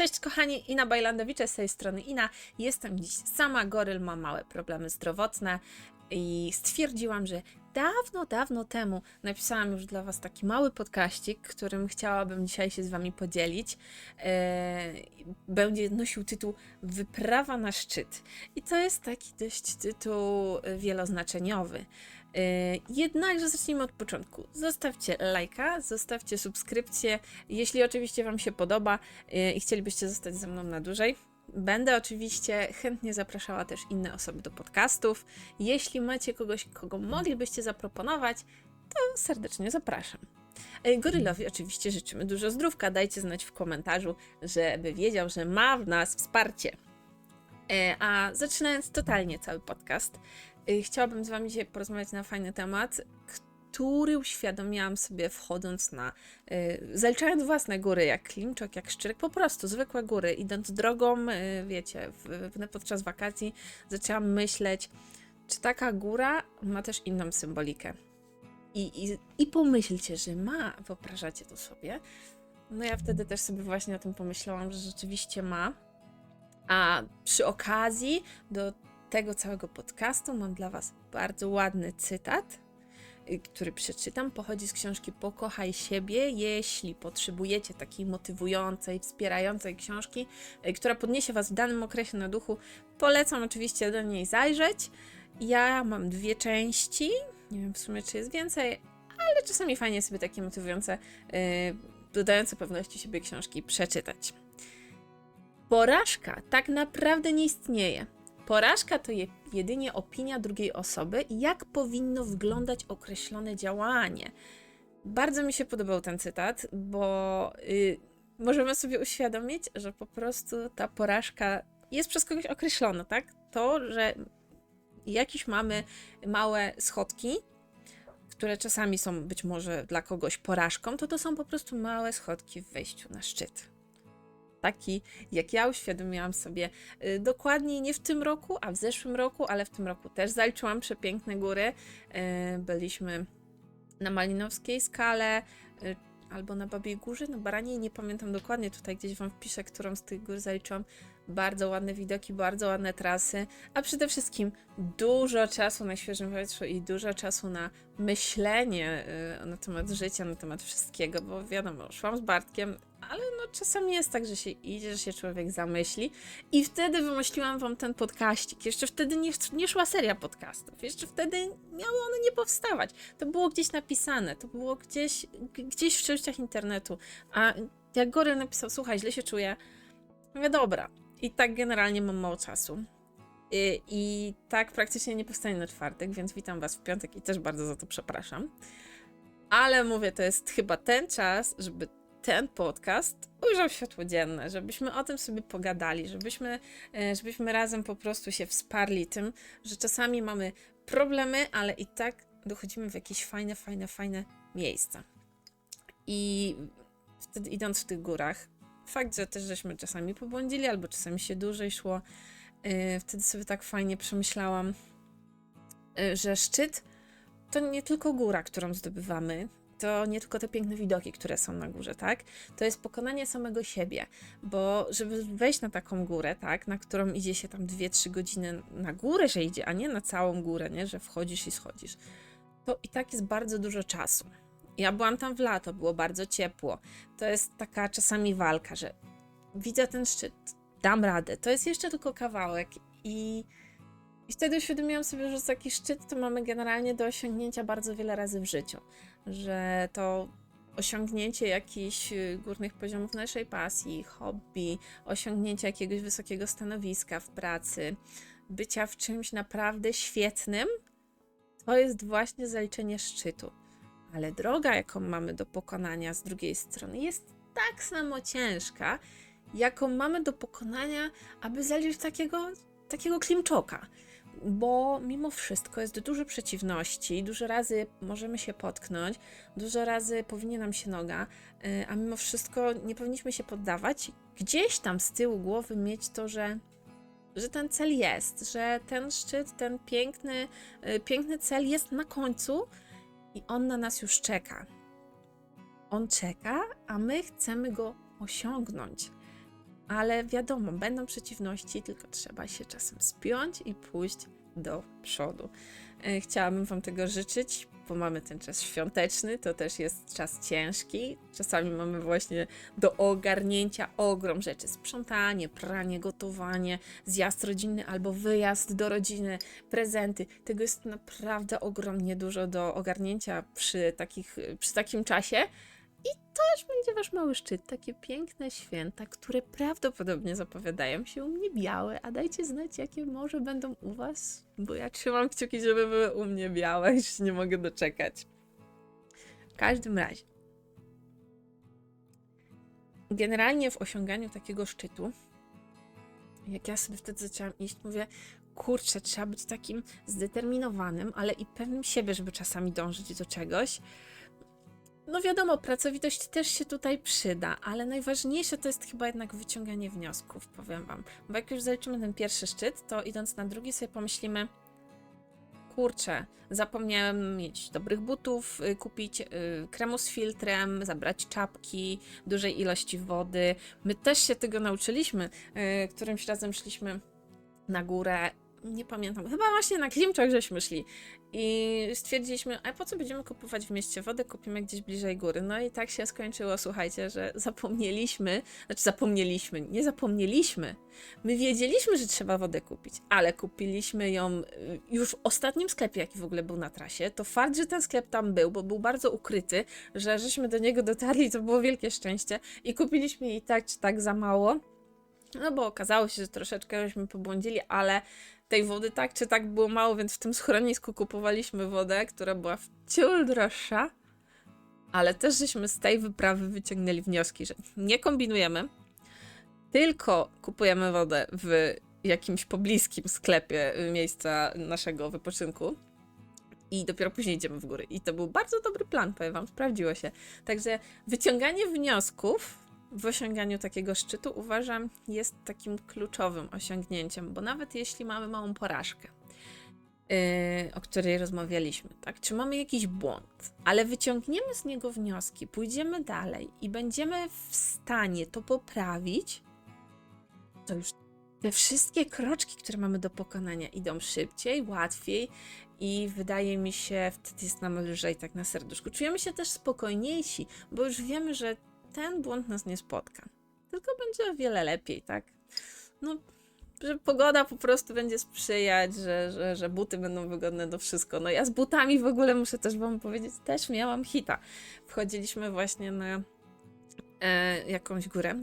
Cześć kochani, Ina Bajlandowicz z tej strony Ina. Jestem dziś sama, goryl ma małe problemy zdrowotne i stwierdziłam, że dawno, dawno temu napisałam już dla Was taki mały podkaścik, którym chciałabym dzisiaj się z Wami podzielić. Eee, będzie nosił tytuł Wyprawa na szczyt. I to jest taki dość tytuł wieloznaczeniowy. Yy, Jednakże zacznijmy od początku. Zostawcie lajka, zostawcie subskrypcję, jeśli oczywiście Wam się podoba yy, i chcielibyście zostać ze mną na dłużej. Będę oczywiście chętnie zapraszała też inne osoby do podcastów. Jeśli macie kogoś, kogo moglibyście zaproponować, to serdecznie zapraszam. Yy, Gorylowi oczywiście życzymy dużo zdrówka. Dajcie znać w komentarzu, żeby wiedział, że ma w nas wsparcie. E, A zaczynając totalnie cały podcast, chciałabym z Wami dzisiaj porozmawiać na fajny temat, który uświadomiłam sobie wchodząc na, y, zaliczając własne góry, jak Klimczok, jak Szczyrek, po prostu zwykłe góry, idąc drogą, y, wiecie, w, podczas wakacji zaczęłam myśleć, czy taka góra ma też inną symbolikę. I, i, I pomyślcie, że ma, wyobrażacie to sobie. No ja wtedy też sobie właśnie o tym pomyślałam, że rzeczywiście ma. A przy okazji do tego całego podcastu mam dla Was bardzo ładny cytat, y, który przeczytam. Pochodzi z książki Pokochaj siebie. Jeśli potrzebujecie takiej motywującej, wspierającej książki, y, która podniesie Was w danym okresie na duchu, polecam oczywiście do niej zajrzeć. Ja mam dwie części. Nie wiem w sumie, czy jest więcej, ale czasami fajnie sobie takie motywujące, yy, dodające pewności siebie książki przeczytać. Porażka tak naprawdę nie istnieje. Porażka to je, jedynie opinia drugiej osoby, jak powinno wyglądać określone działanie. Bardzo mi się podobał ten cytat, bo y, możemy sobie uświadomić, że po prostu ta porażka jest przez kogoś określona, tak? To, że jakieś mamy małe schodki, które czasami są być może dla kogoś porażką, to to są po prostu małe schodki w wejściu na szczyt taki, jak ja uświadomiłam sobie y, dokładnie nie w tym roku, a w zeszłym roku, ale w tym roku też zaliczyłam przepiękne góry. Y, byliśmy na Malinowskiej skale y, albo na Babiej Górze, na Baraniej, nie pamiętam dokładnie, tutaj gdzieś Wam wpiszę, którą z tych gór zaliczyłam. Bardzo ładne widoki, bardzo ładne trasy, a przede wszystkim dużo czasu na świeżym powietrzu i dużo czasu na myślenie na temat życia, na temat wszystkiego, bo wiadomo, szłam z Bartkiem, ale no czasami jest tak, że się idzie, że się człowiek zamyśli i wtedy wymyśliłam wam ten podkaścik. Jeszcze wtedy nie, nie szła seria podcastów, jeszcze wtedy miały one nie powstawać. To było gdzieś napisane, to było gdzieś, gdzieś w częściach internetu, a jak Goryl napisał, słuchaj, źle się czuję, mówię, dobra. I tak generalnie mam mało czasu. I, I tak praktycznie nie powstanie na czwartek, więc witam Was w piątek i też bardzo za to przepraszam. Ale mówię, to jest chyba ten czas, żeby ten podcast ujrzał światło dzienne, żebyśmy o tym sobie pogadali, żebyśmy, e, żebyśmy razem po prostu się wsparli tym, że czasami mamy problemy, ale i tak dochodzimy w jakieś fajne, fajne, fajne miejsca. I wtedy idąc w tych górach, fakt, że też żeśmy czasami pobłądzili, albo czasami się dłużej szło, e, wtedy sobie tak fajnie przemyślałam, e, że szczyt to nie tylko góra, którą zdobywamy, to nie tylko te piękne widoki, które są na górze, tak? To jest pokonanie samego siebie, bo żeby wejść na taką górę, tak, na którą idzie się tam 2-3 godziny na górę, że idzie, a nie na całą górę, nie, że wchodzisz i schodzisz, to i tak jest bardzo dużo czasu. Ja byłam tam w lato, było bardzo ciepło. To jest taka czasami walka, że widzę ten szczyt, dam radę. To jest jeszcze tylko kawałek i i wtedy uświadomiłam sobie, że taki szczyt to mamy generalnie do osiągnięcia bardzo wiele razy w życiu. Że to osiągnięcie jakichś y, górnych poziomów naszej pasji, hobby, osiągnięcie jakiegoś wysokiego stanowiska w pracy, bycia w czymś naprawdę świetnym, to jest właśnie zaliczenie szczytu. Ale droga, jaką mamy do pokonania z drugiej strony, jest tak samo ciężka, jaką mamy do pokonania, aby zaliczyć takiego, takiego klimczoka bo mimo wszystko jest dużo przeciwności, dużo razy możemy się potknąć, dużo razy powinie nam się noga, y, a mimo wszystko nie powinniśmy się poddawać. Gdzieś tam z tyłu głowy mieć to, że, że ten cel jest, że ten szczyt, ten piękny, y, piękny cel jest na końcu i on na nas już czeka. On czeka, a my chcemy go osiągnąć. Ale wiadomo, będą przeciwności, tylko trzeba się czasem spiąć i pójść do przodu. E, Chciałabym Wam tego życzyć, bo mamy ten czas świąteczny, to też jest czas ciężki. Czasami mamy właśnie do ogarnięcia ogrom rzeczy: sprzątanie, pranie, gotowanie, zjazd rodzinny albo wyjazd do rodziny, prezenty. Tego jest naprawdę ogromnie dużo do ogarnięcia przy, takich, przy takim czasie. I to już będzie wasz mały szczyt. Takie piękne święta, które prawdopodobnie zapowiadają się u mnie białe. A dajcie znać, jakie może będą u was, bo ja trzymam kciuki, żeby były u mnie białe. Już się nie mogę doczekać. W każdym razie. Generalnie w osiąganiu takiego szczytu, jak ja sobie wtedy zaczęłam iść, mówię, kurczę, trzeba być takim zdeterminowanym, ale i pewnym siebie, żeby czasami dążyć do czegoś. No wiadomo, pracowitość też się tutaj przyda, ale najważniejsze to jest chyba jednak wyciąganie wniosków, powiem wam. Bo jak już zaliczymy ten pierwszy szczyt, to idąc na drugi sobie pomyślimy, kurczę, zapomniałem mieć dobrych butów, y, kupić y, kremu z filtrem, zabrać czapki, dużej ilości wody. My też się tego nauczyliśmy. Y, którymś razem szliśmy na górę, nie pamiętam, chyba właśnie na Klimczak żeśmy szli i stwierdziliśmy, a po co będziemy kupować w mieście wodę, kupimy gdzieś bliżej góry. No i tak się skończyło, słuchajcie, że zapomnieliśmy, znaczy zapomnieliśmy, nie zapomnieliśmy. My wiedzieliśmy, że trzeba wodę kupić, ale kupiliśmy ją y, już w ostatnim sklepie, jaki w ogóle był na trasie. To fakt, że ten sklep tam był, bo był bardzo ukryty, że żeśmy do niego dotarli, to było wielkie szczęście i kupiliśmy jej tak czy tak za mało. No bo okazało się, że troszeczkę żeśmy pobłądzili, ale tej wody tak czy tak było mało, więc w tym schronisku kupowaliśmy wodę, która była wciul droższa. Ale też żeśmy z tej wyprawy wyciągnęli wnioski, że nie kombinujemy, tylko kupujemy wodę w jakimś pobliskim sklepie miejsca naszego wypoczynku. I dopiero później idziemy w góry. I to był bardzo dobry plan, powiem wam, sprawdziło się. Także wyciąganie wniosków w osiąganiu takiego szczytu uważam jest takim kluczowym osiągnięciem, bo nawet jeśli mamy małą porażkę, yy, o której rozmawialiśmy, tak? Czy mamy jakiś błąd, ale wyciągniemy z niego wnioski, pójdziemy dalej i będziemy w stanie to poprawić, to już te wszystkie kroczki, które mamy do pokonania, idą szybciej, łatwiej i wydaje mi się, wtedy jest nam lżej tak na serduszku. Czujemy się też spokojniejsi, bo już wiemy, że ten błąd nas nie spotka. Tylko będzie o wiele lepiej, tak? No, że pogoda po prostu będzie sprzyjać, że, że, że buty będą wygodne do wszystko. No ja z butami w ogóle muszę też wam powiedzieć, też miałam hita. Wchodziliśmy właśnie na e, jakąś górę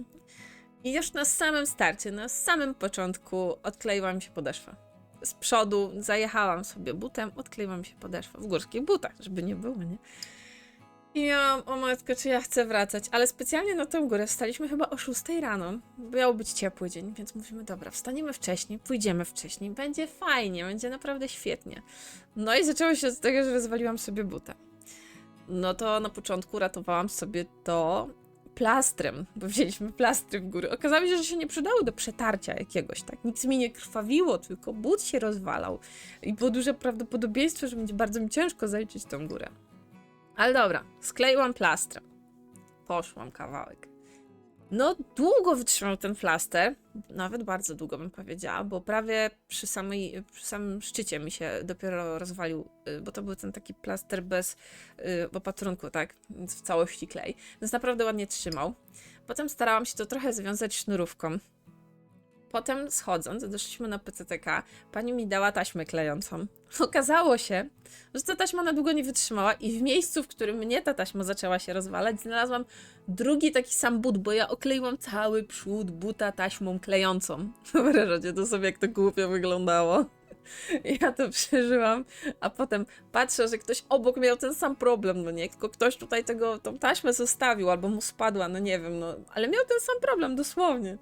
i już na samym starcie, na samym początku odkleiła mi się podeszwa. Z przodu zajechałam sobie butem, odkleiła mi się podeszwa w górskich butach, żeby nie było, nie? I ja, o matko, czy ja chcę wracać, ale specjalnie na tę górę wstaliśmy chyba o 6 rano. Miał być ciepły dzień, więc mówimy, dobra, wstaniemy wcześniej, pójdziemy wcześniej, będzie fajnie, będzie naprawdę świetnie. No i zaczęło się od tego, że rozwaliłam sobie buta. No to na początku ratowałam sobie to plastrem, bo wzięliśmy plastry w góry. Okazało się, że się nie przydały do przetarcia jakiegoś, tak? Nic mi nie krwawiło, tylko but się rozwalał. I było duże prawdopodobieństwo, że będzie bardzo mi ciężko zaliczyć tą górę. Ale dobra, skleiłam plastrem. Poszłam kawałek. No, długo wytrzymał ten plaster, nawet bardzo długo bym powiedziała, bo prawie przy, samej, przy samym szczycie mi się dopiero rozwalił, y, bo to był ten taki plaster bez y, opatrunku, tak? Więc w całości klej. Więc naprawdę ładnie trzymał. Potem starałam się to trochę związać sznurówką. Potem schodząc, doszliśmy na PCTK, pani mi dała taśmę klejącą. Okazało się, że ta taśma na długo nie wytrzymała i w miejscu, w którym mnie ta taśma zaczęła się rozwalać, znalazłam drugi taki sam but, bo ja okleiłam cały przód buta taśmą klejącą. Wyobrażacie to sobie, jak to głupio wyglądało. Ja to przeżyłam, a potem patrzę, że ktoś obok miał ten sam problem, no nie, tylko ktoś tutaj tego, tą taśmę zostawił, albo mu spadła, no nie wiem, no, ale miał ten sam problem, dosłownie.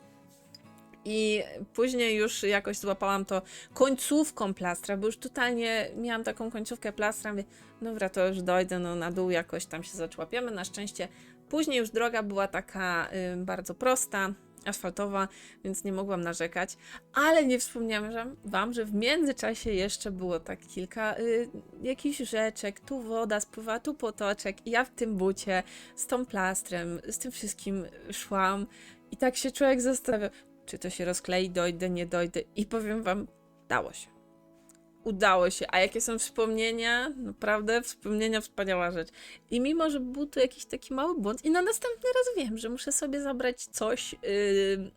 I później już jakoś złapałam to końcówką plastra, bo już totalnie miałam taką końcówkę plastra. Mówię, dobra, to już dojdę no, na dół, jakoś tam się zaczłapiemy. Na szczęście później już droga była taka y, bardzo prosta, asfaltowa, więc nie mogłam narzekać. Ale nie wspomniałam że, wam, że w międzyczasie jeszcze było tak kilka y, jakichś rzeczek. Tu woda spływa, tu potoczek. I ja w tym bucie z tą plastrem, z tym wszystkim szłam I tak się człowiek zastanawia, czy to się rozklei, dojdę, nie dojdę. I powiem wam, dało się. Udało się. A jakie są wspomnienia? Naprawdę, wspomnienia wspaniała rzecz. I mimo, że był to jakiś taki mały błąd, i na następny raz wiem, że muszę sobie zabrać coś, yy,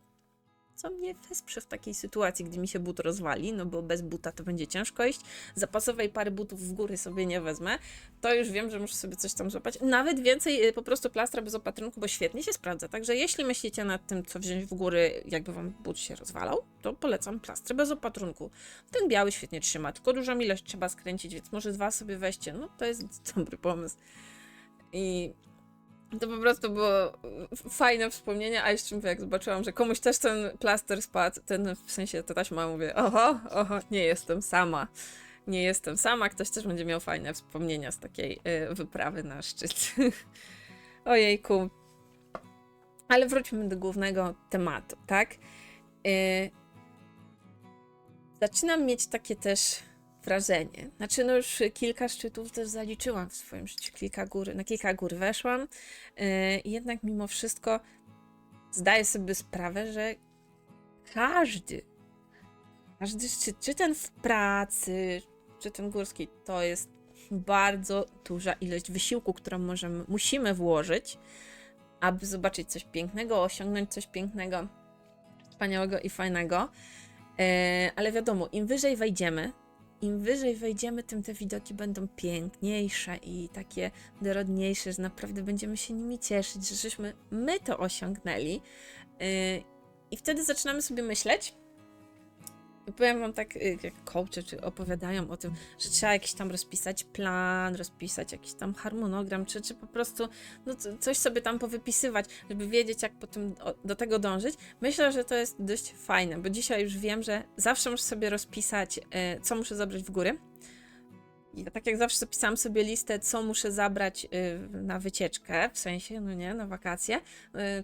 co mnie wesprze w takiej sytuacji, gdy mi się but rozwali, no bo bez buta to będzie ciężko iść. Zapasowej pary butów w góry sobie nie wezmę. To już wiem, że muszę sobie coś tam złapać. Nawet więcej yy, po prostu plastra bez opatrunku, bo świetnie się sprawdza. Także jeśli myślicie nad tym, co wziąć w góry, jakby wam but się rozwalał, to polecam plastry bez opatrunku. Ten biały świetnie trzyma, tylko dużą ilość trzeba skręcić, więc może dwa sobie weźcie. No to jest dobry pomysł. I to po prostu było fajne wspomnienie, a jeszcze mówię, jak zobaczyłam, że komuś też ten plaster spadł, ten w sensie ta taśma, mówię, oho, oho, nie jestem sama. Nie jestem sama, ktoś też będzie miał fajne wspomnienia z takiej y, wyprawy na szczyt. Ojejku. Ale wróćmy do głównego tematu, tak? Y, zaczynam mieć takie też wrażenie. Znaczy, no już kilka szczytów też zaliczyłam w swoim życiu, kilka gór, na kilka gór weszłam i jednak mimo wszystko zdaję sobie sprawę, że każdy, każdy szczyt, czy ten w pracy, czy ten górski, to jest bardzo duża ilość wysiłku, którą możemy, musimy włożyć, aby zobaczyć coś pięknego, osiągnąć coś pięknego, wspaniałego i fajnego. Yy, ale wiadomo, im wyżej wejdziemy, im wyżej wejdziemy, tym te widoki będą piękniejsze i takie dorodniejsze, że naprawdę będziemy się nimi cieszyć, że żeśmy my to osiągnęli. Yy, I wtedy zaczynamy sobie myśleć. Powiem wam tak, yy, jak coachy czy opowiadają o tym, że trzeba jakiś tam rozpisać plan, rozpisać jakiś tam harmonogram, czy, czy po prostu no, co- coś sobie tam powypisywać, żeby wiedzieć, jak potem do tego dążyć. Myślę, że to jest dość fajne, bo dzisiaj już wiem, że zawsze muszę sobie rozpisać, e, co muszę zabrać w góry. Ja tak jak zawsze zapisałam sobie listę, co muszę zabrać y, na wycieczkę, w sensie, no nie, na wakacje, y,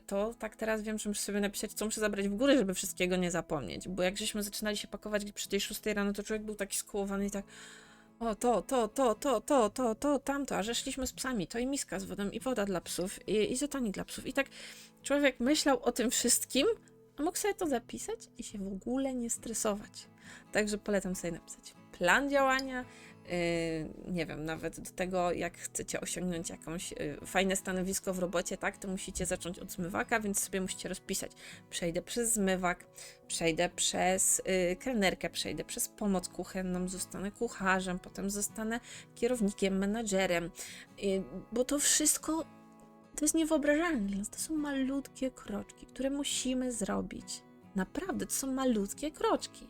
to tak teraz wiem, że muszę sobie napisać, co muszę zabrać w górę, żeby wszystkiego nie zapomnieć. Bo jak żeśmy zaczynali się pakować przy tej 6 rano, to człowiek był taki skołowany i tak o to, to, to, to, to, to, to, tamto, a że szliśmy z psami, to i miska z wodą, i woda dla psów, i, i dla psów. I tak człowiek myślał o tym wszystkim, a mógł sobie to zapisać i się w ogóle nie stresować. Także polecam sobie napisać plan działania, nie wiem, nawet do tego, jak chcecie osiągnąć jakąś yy, fajne stanowisko w robocie, tak, to musicie zacząć od zmywaka, więc sobie musicie rozpisać. Przejdę przez zmywak, przejdę przez yy, kelnerkę, przejdę przez pomoc kuchenną, zostanę kucharzem, potem zostanę kierownikiem, menadżerem, bo to wszystko to jest niewyobrażalne dla nas. To są malutkie kroczki, które musimy zrobić. Naprawdę, to są malutkie kroczki.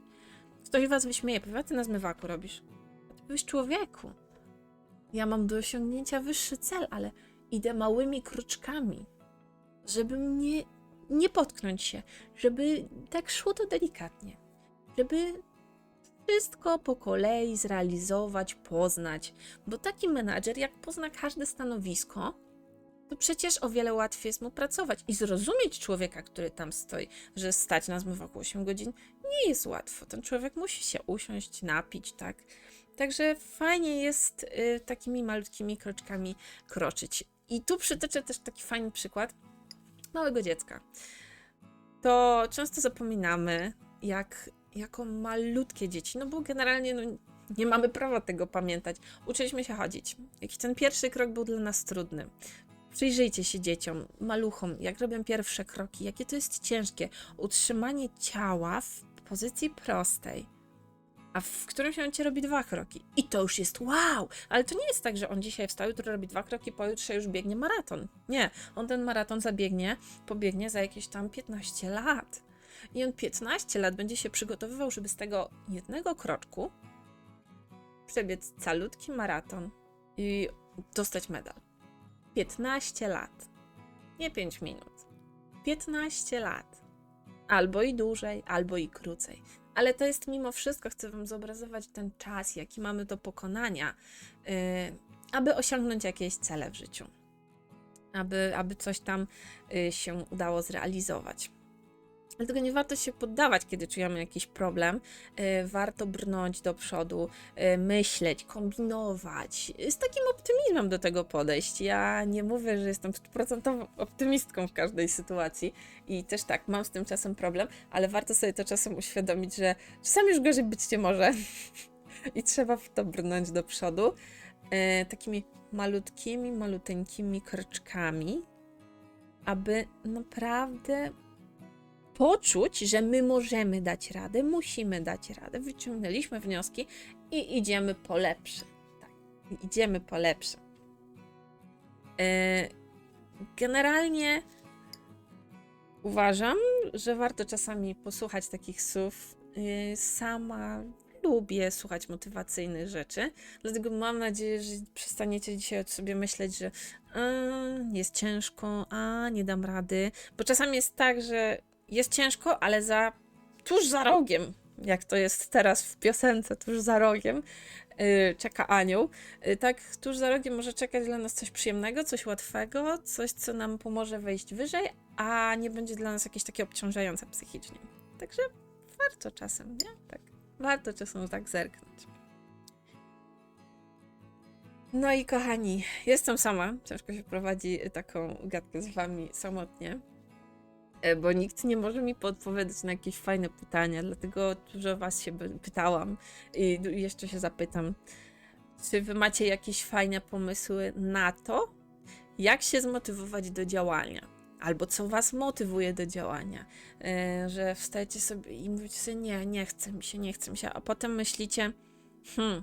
Ktoś was wyśmieje, powie, ty na zmywaku robisz. Byłeś człowieku. Ja mam do osiągnięcia wyższy cel, ale idę małymi kroczkami, żeby mnie nie potknąć się, żeby tak szło to delikatnie, żeby wszystko po kolei zrealizować, poznać, bo taki menadżer, jak pozna każde stanowisko, to przecież o wiele łatwiej jest mu pracować i zrozumieć człowieka, który tam stoi, że stać na zmywaku 8 godzin nie jest łatwo. Ten człowiek musi się usiąść, napić, tak? Także fajnie jest y, takimi malutkimi kroczkami kroczyć. I tu przytoczę też taki fajny przykład małego dziecka. To często zapominamy, jak jako malutkie dzieci, no bo generalnie no, nie mamy prawa tego pamiętać. Uczyliśmy się chodzić. Jaki ten pierwszy krok był dla nas trudny. Przyjrzyjcie się dzieciom, maluchom, jak robią pierwsze kroki, jakie to jest ciężkie. Utrzymanie ciała w pozycji prostej, a w którymś momencie robi dwa kroki. I to już jest wow! Ale to nie jest tak, że on dzisiaj wstał, jutro robi dwa kroki, pojutrze już biegnie maraton. Nie, on ten maraton zabiegnie, pobiegnie za jakieś tam 15 lat. I on 15 lat będzie się przygotowywał, żeby z tego jednego kroczku przebiec calutki maraton i dostać medal. 15 lat. Nie 5 minut. 15 lat. Albo i dłużej, albo i krócej. Ale to jest mimo wszystko, chcę Wam zobrazować ten czas, jaki mamy do pokonania, yy, aby osiągnąć jakieś cele w życiu. Aby, aby coś tam yy, się udało zrealizować. Dlatego nie warto się poddawać, kiedy czujemy jakiś problem. E, Warto brnąć do przodu, e, myśleć, kombinować. Z takim optymizmem do tego podejść. Ja nie mówię, że jestem stuprocentową optymistką w każdej sytuacji i też tak, mam z tym czasem problem, ale warto sobie to czasem uświadomić, że czasami już gorzej być nie może i trzeba w to brnąć do przodu. E, Takimi malutkimi, maluteńkimi kroczkami, aby naprawdę poczuć, że my możemy dać radę, musimy dać radę. Wyciągnęliśmy wnioski i idziemy po lepsze. Tak, idziemy po lepsze. E, Generalnie uważam, że warto czasami posłuchać takich słów. E, Sama lubię słuchać motywacyjnych rzeczy, dlatego mam nadzieję, że przestaniecie dzisiaj sobie myśleć, że "A, jest ciężko, a nie dam rady, bo czasami jest tak, że jest ciężko, ale za tuż za rogiem, jak to jest teraz w piosence, tuż za rogiem, yy, czeka anioł. Yy, tak, tuż za rogiem może czekać dla nas coś przyjemnego, coś łatwego, coś, co nam pomoże wejść wyżej, a nie będzie dla nas jakieś takie obciążające psychicznie. Także warto czasem, nie? Tak. Warto czasem tak zerknąć. No i kochani, jestem sama. Ciężko się prowadzi taką gadkę z wami samotnie bo nikt nie może mi podpowiadać na jakieś fajne pytania, dlatego dużo was się pytałam i jeszcze się zapytam, czy wy macie jakieś fajne pomysły na to, jak się zmotywować do działania? Albo co was motywuje do działania? E, że wstajecie sobie i mówicie sobie, nie, nie chce mi się, nie chce mi się, a potem myślicie, hmm,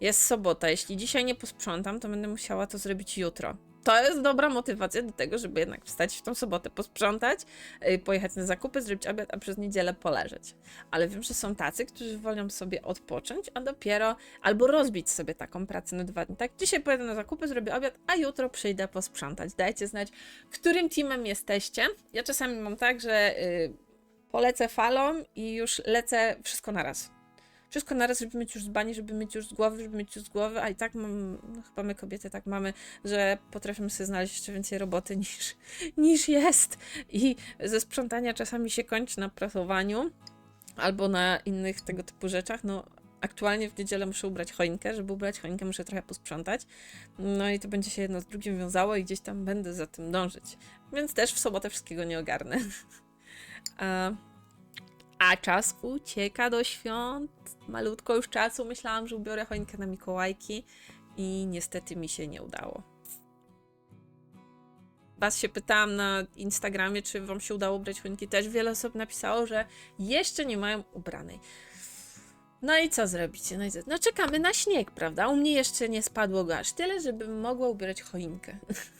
jest sobota, jeśli dzisiaj nie posprzątam, to będę musiała to zrobić jutro. To jest dobra motywacja do tego, żeby jednak wstać w tą sobotę, posprzątać, yy, pojechać na zakupy, zrobić obiad, a przez niedzielę poleżeć. Ale wiem, że są tacy, którzy wolą sobie odpocząć, a dopiero albo rozbić sobie taką pracę na dwa dni. Tak, dzisiaj pojadę na zakupy, zrobię obiad, a jutro przyjdę posprzątać. Dajcie znać, którym teamem jesteście. Ja czasami mam tak, że yy, polecę falą i już lecę wszystko naraz wszystko naraz, żeby mieć już z bani, żeby mieć już z głowy, żeby mieć już z głowy, a i tak mam, no chyba my kobiety tak mamy, że potrafimy sobie znaleźć jeszcze więcej roboty niż, niż jest. I ze sprzątania czasami się kończy na prasowaniu albo na innych tego typu rzeczach. No, aktualnie w niedzielę muszę ubrać choinkę. Żeby ubrać choinkę, muszę trochę posprzątać. No i to będzie się jedno z drugim wiązało i gdzieś tam będę za tym dążyć. Więc też w sobotę wszystkiego nie ogarnę. A, a czas ucieka do świąt. Malutko już czasu. Myślałam, że ubiorę choinkę na Mikołajki i niestety mi się nie udało. Was się pytałam na Instagramie, czy wam się udało ubrać choinki. Też wiele osób napisało, że jeszcze nie mają ubranej. No i co zrobicie? No, i co? no czekamy na śnieg, prawda? U mnie jeszcze nie spadło go aż tyle, żebym mogła ubierać choinkę.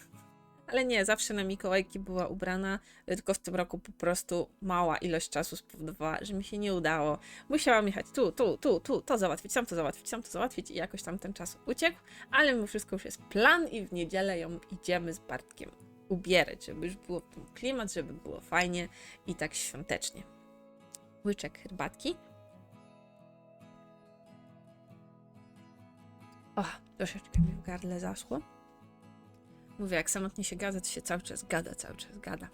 Ale nie, zawsze na Mikołajki była ubrana, tylko w tym roku po prostu mała ilość czasu spowodowała, że mi się nie udało. Musiałam jechać tu, tu, tu, tu, to załatwić, tam to załatwić, tam to załatwić i jakoś tam ten czas uciekł, ale mimo wszystko już jest plan i w niedzielę ją idziemy z Bartkiem ubierać, żeby już było tym klimat, żeby było fajnie i tak świątecznie. Łyczek herbatki. O, troszeczkę mi w gardle zaszło. Mówię, jak samotnie się gada, to się cały czas gada, cały czas gada.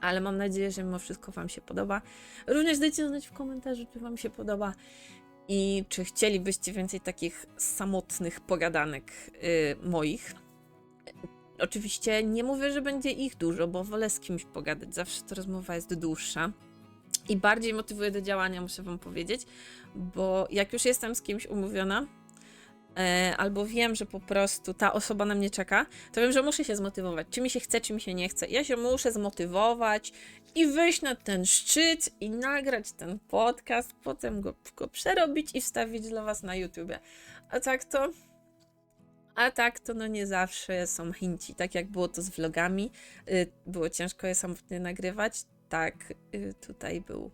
Ale mam nadzieję, że mimo wszystko Wam się podoba. Również dajcie znać w komentarzu, czy Wam się podoba i czy chcielibyście więcej takich samotnych pogadanek y, moich. Oczywiście nie mówię, że będzie ich dużo, bo wolę z kimś pogadać. Zawsze ta rozmowa jest dłuższa i bardziej motywuje do działania, muszę Wam powiedzieć, bo jak już jestem z kimś umówiona, albo wiem, że po prostu ta osoba na mnie czeka, to wiem, że muszę się zmotywować. Czy mi się chce, czy mi się nie chce. Ja się muszę zmotywować i wyjść na ten szczyt i nagrać ten podcast, potem go, go przerobić i wstawić dla Was na YouTubie. A tak to. A tak to no nie zawsze są chęci, tak jak było to z vlogami. Y, Było ciężko je samotnie nagrywać. Tak, y, tutaj był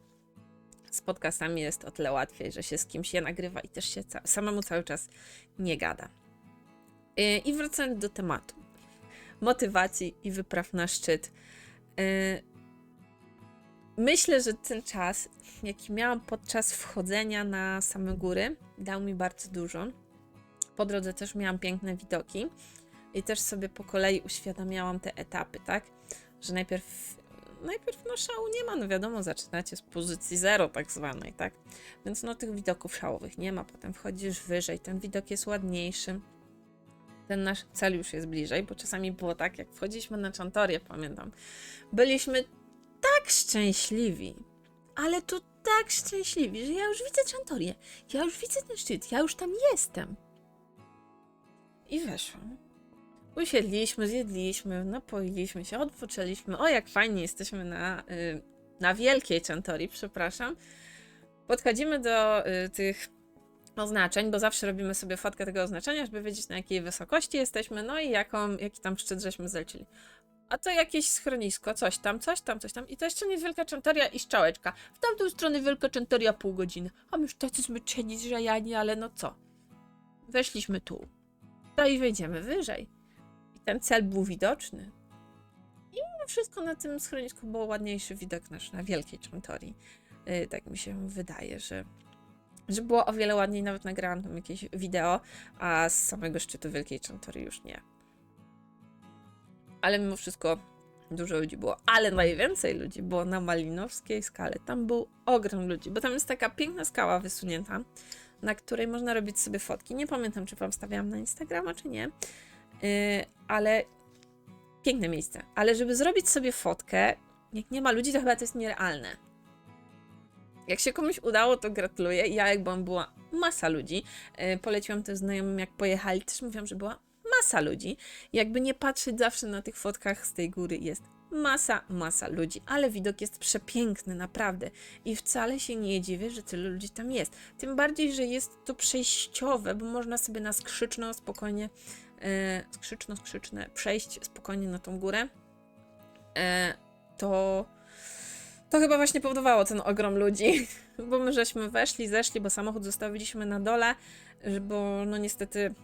z podcastami jest o tyle łatwiej, że się z kimś je nagrywa i też się ca- samemu cały czas nie gada. Yy, I wracając do tematu. Motywacji i wypraw na szczyt. Yy, Myślę, że ten czas, jaki miałam podczas wchodzenia na same góry, dał mi bardzo dużo. Po drodze też miałam piękne widoki i też sobie po kolei uświadamiałam te etapy, tak? Że najpierw najpierw no szału nie ma, no wiadomo, zaczynacie z pozycji zero tak zwanej, tak? Więc no tych widoków szałowych nie ma, potem wchodzisz wyżej, ten widok jest ładniejszy, ten nasz cel już jest bliżej, bo czasami było tak, jak wchodziliśmy na Czantorię, pamiętam, byliśmy tak szczęśliwi, ale to tak szczęśliwi, że ja już widzę Czantorię, ja już widzę ten szczyt, ja już tam jestem. I weszłam. Usiedliśmy, zjedliśmy, napoiliśmy się, odpoczęliśmy. O, jak fajnie jesteśmy na, y, na wielkiej Czantorii, przepraszam. Podchodzimy do y, tych oznaczeń, bo zawsze robimy sobie fotkę tego oznaczenia, żeby wiedzieć na jakiej wysokości jesteśmy, no i jaką, jaki tam szczyt żeśmy zlecili. A to jakieś schronisko, coś tam, coś tam, coś tam. I to jeszcze nie jest wielka czantoria i szczałeczka. W tamtą stronę wielka czantoria pół godziny. A my już tacy zmęczeni, zżajani, ale no co. Weszliśmy tu. To i wejdziemy wyżej. Ten cel był widoczny. I mimo wszystko na tym schronisku był ładniejszy widok nasz na wielkiej czantorii. Yy, tak mi się wydaje, że że było o wiele ładniej, nawet nagrałam tam jakieś wideo, a z samego szczytu Wielkiej Czantory już nie. Ale mimo wszystko dużo ludzi było, ale najwięcej ludzi było na Malinowskiej skale. Tam był ogrom ludzi, bo tam jest taka piękna skała wysunięta, na której można robić sobie fotki. Nie pamiętam, czy wam stawiałam na Instagrama, czy nie, ale piękne miejsce. Ale żeby zrobić sobie fotkę, jak nie ma ludzi, to chyba to jest nierealne. Jak się komuś udało, to gratuluję. Ja, jak byłam, była masa ludzi. Yy, poleciłam też znajomym, jak pojechali, też mówiłam, że była masa ludzi. Jakby nie patrzeć zawsze na tych fotkach z tej góry, jest masa, masa ludzi, ale widok jest przepiękny, naprawdę. I wcale się nie dziwię, że tyle ludzi tam jest. Tym bardziej, że jest to przejściowe, bo można sobie na skrzyczno spokojnie, e, skrzyczno, skrzyczne, przejść spokojnie na tą górę. E, to to chyba właśnie powodowało ten ogrom ludzi, bo my żeśmy weszli, zeszli, bo samochód zostawiliśmy na dole, bo no niestety,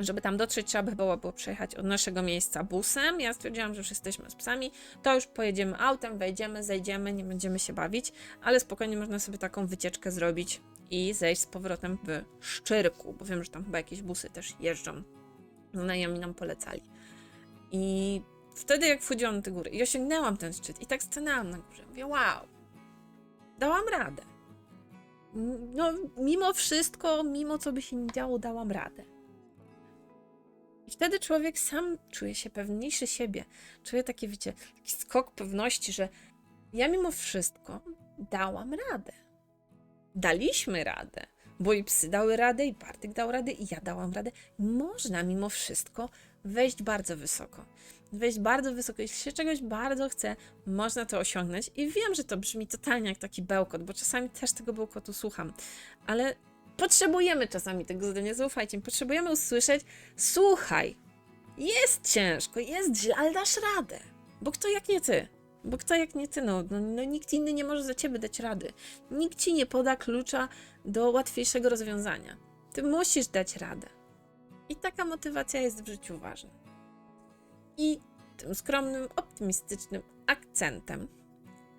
żeby tam dotrzeć, trzeba by było, było przejechać od naszego miejsca busem. Ja stwierdziłam, że już jesteśmy z psami, to już pojedziemy autem, wejdziemy, zejdziemy, nie będziemy się bawić, ale spokojnie można sobie taką wycieczkę zrobić i zejść z powrotem w Szczyrku, bo wiem, że tam chyba jakieś busy też jeżdżą. Znajomi nam polecali. I wtedy jak wchodziłam na te góry i osiągnęłam ten szczyt i tak stanęłam na górze, mówię, wow, dałam radę. No, mimo wszystko, mimo co by się nie działo, dałam radę. I wtedy człowiek sam czuje się pewniejszy siebie. Czuje takie, wiecie, taki skok pewności, że ja mimo wszystko dałam radę. Daliśmy radę, bo i psy dały radę, i Bartek dał radę, i ja dałam radę. Można mimo wszystko wejść bardzo wysoko. Wejść bardzo wysoko. Jeśli się czegoś bardzo chce, można to osiągnąć. I wiem, że to brzmi totalnie jak taki bełkot, bo czasami też tego bełkotu słucham, ale potrzebujemy czasami tego zadania. Zaufajcie mi, potrzebujemy usłyszeć: słuchaj, jest ciężko, jest źle, ale dasz radę. Bo kto jak nie ty? Bo kto jak nie ty? No, no, no nikt inny nie może za ciebie dać rady. Nikt ci nie poda klucza do łatwiejszego rozwiązania. Ty musisz dać radę. I taka motywacja jest w życiu ważna. I tym skromnym, optymistycznym akcentem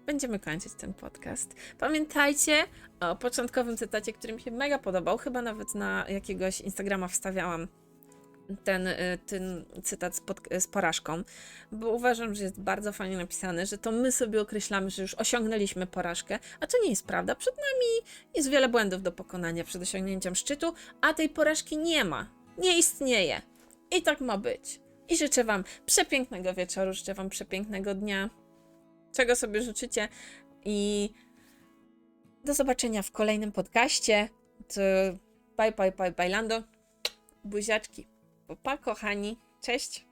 będziemy kończyć ten podcast. Pamiętajcie o początkowym cytacie, który mi się mega podobał. Chyba nawet na jakiegoś Instagrama wstawiałam ten, y, ten cytat z, pod, z porażką, bo uważam, że jest bardzo fajnie napisany, że to my sobie określamy, że już osiągnęliśmy porażkę, a to nie jest prawda. Przed nami jest wiele błędów do pokonania przed osiągnięciem szczytu, a tej porażki nie ma. Nie istnieje. I tak ma być. I życzę Wam przepięknego wieczoru, życzę Wam przepięknego dnia, czego sobie życzycie i do zobaczenia w kolejnym podcaście. To Bye, bye, bye, bailando. Buziaczki. Pa, kochani. Cześć.